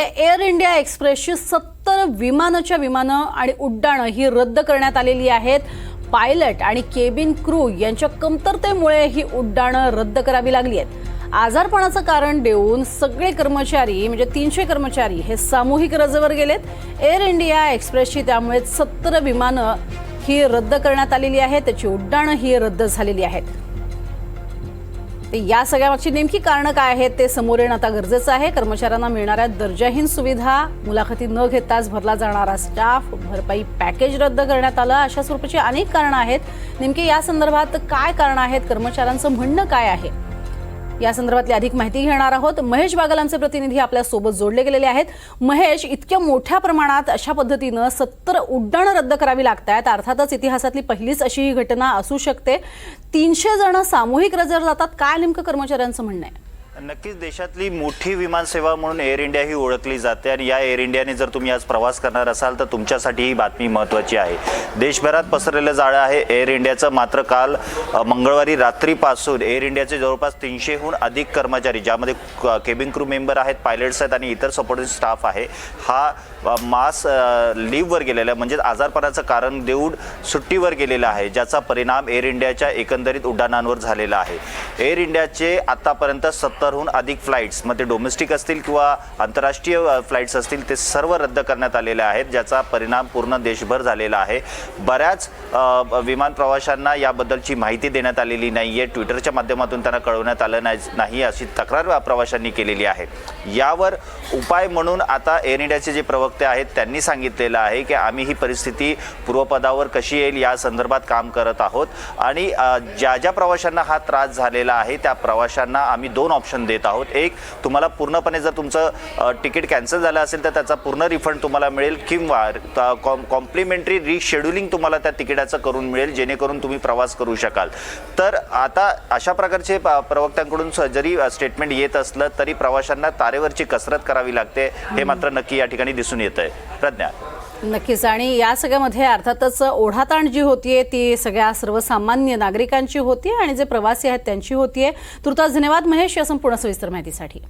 Air India एक्सप्रेसची सत्तर विमानाच्या विमानं आणि उड्डाणं ही रद्द करण्यात आलेली आहेत. पायलट आणि केबिन क्रू यांच्या कमतरतेमुळे ही उड्डाणं रद्द करावी लागली आहेत. आजारपणाचं कारण देऊन सगळे कर्मचारी म्हणजे तीनशे कर्मचारी हे सामूहिक रजेवर गेलेत. एअर इंडिया एक्सप्रेसची त्यामुळे सत्तर विमानं ही रद्द करण्यात आलेली आहेत. त्याची उड्डाणं ही रद्द झालेली आहेत. या सगळ्यामागची नेमकी कारणं काय आहेत ते समोर येणं आता गरजेचं आहे. कर्मचाऱ्यांना मिळणाऱ्या दर्जाहीन सुविधा मुलाखती न घेताच भरला जाणारा स्टाफ भरपाई पॅकेज रद्द करण्यात आलं. अशा स्वरूपाची अनेक कारणं आहेत. नेमकी या संदर्भात काय कारणं आहेत? कर्मचाऱ्यांचं म्हणणं काय आहे? या संदर्भातली अधिक माहिती घेणार आहोत. महेश बागलांचे प्रतिनिधी आपल्यासोबत जोडले गेलेले आहेत. महेश इतक्या मोठ्या प्रमाणात अशा पद्धतीनं सत्तर उड्डाणं रद्द करावी लागत आहेत अर्थातच इतिहासातली पहिलीच अशी ही घटना असू शकते. तीनशे जण सामूहिक रजेवर जातात. काय नेमकं कर्मचाऱ्यांचं म्हणणं आहे? नक्कीच देशातली मोठी विमानसेवा म्हणून एअर इंडिया ही ओळखली जाते आणि या एअर इंडियाने जर तुम्ही आज प्रवास करणार असाल तर तुमच्यासाठी ही बातमी महत्त्वाची आहे. देशभरात पसरलेलं जाळं आहे एअर इंडियाचं. मात्र काल मंगळवारी रात्रीपासून एअर इंडियाचे जवळपास तीनशेहून अधिक कर्मचारी ज्यामध्ये केबिन क्रू मेंबर आहेत पायलट्स आहेत आणि इतर सपोर्टिंग स्टाफ आहे हा मास लीव्हवर गेलेला आहे. म्हणजेच आजारपणाचं कारण देऊन सुट्टीवर गेलेला आहे ज्याचा परिणाम एअर इंडियाच्या एकंदरीत उड्डाणांवर झालेला आहे. एअर इंडियाचे आतापर्यंत सत्तरहून अधिक फ्लाईट्स मग ते डोमेस्टिक असतील किंवा आंतरराष्ट्रीय फ्लाईट्स असतील ते सर्व रद्द करण्यात आलेले आहेत ज्याचा परिणाम पूर्ण देशभर झालेला आहे. बऱ्याच विमान प्रवाशांना याबद्दलची माहिती देण्यात आलेली नाही आहे ट्विटरच्या माध्यमातून त्यांना कळवण्यात आलं नाही नाही अशी तक्रार प्रवाशांनी केलेली आहे. यावर उपाय म्हणून आता एअर इंडियाचे जे प्रवक्ते आहेत त्यांनी सांगितलेलं आहे की आम्ही ही परिस्थिती पूर्वपदावर कशी येईल या संदर्भात काम करत आहोत. आणि ज्या ज्या प्रवाशांना हा त्रास झालेला आहे त्या प्रवाशांना आम्ही दोन ऑप्शन देत आहोत. एक तुम्हाला पूर्णपणे जर तुमचं तिकीट कॅन्सल झालं असेल तर त्याचा पूर्ण रिफंड तुम्हाला मिळेल किंवा कॉम कॉम्प्लिमेंटरी रिशेड्युलिंग तुम्हाला त्या तिकिटाचं करून मिळेल जेणेकरून तुम्ही प्रवास करू शकाल. तर आता अशा प्रकारचे प- प्रवक्त्यांकडून स- जरी स्टेटमेंट येत असलं तरी प्रवाशांना तारेवरची कसरत करावी लागते. हे मात्र नक्की या ठिकाणी दिसून येत आहे प्रज्ञा. नक्कीच. आणि या सगळ्यामध्ये अर्थातच ओढाताण जी होतीये ती सगळ्या सर्वसामान्य नागरिकांची होती आणि जे प्रवासी आहेत त्यांची होतीये. तुर्तास धन्यवाद महेश या संपूर्ण सविस्तर माहितीसाठी.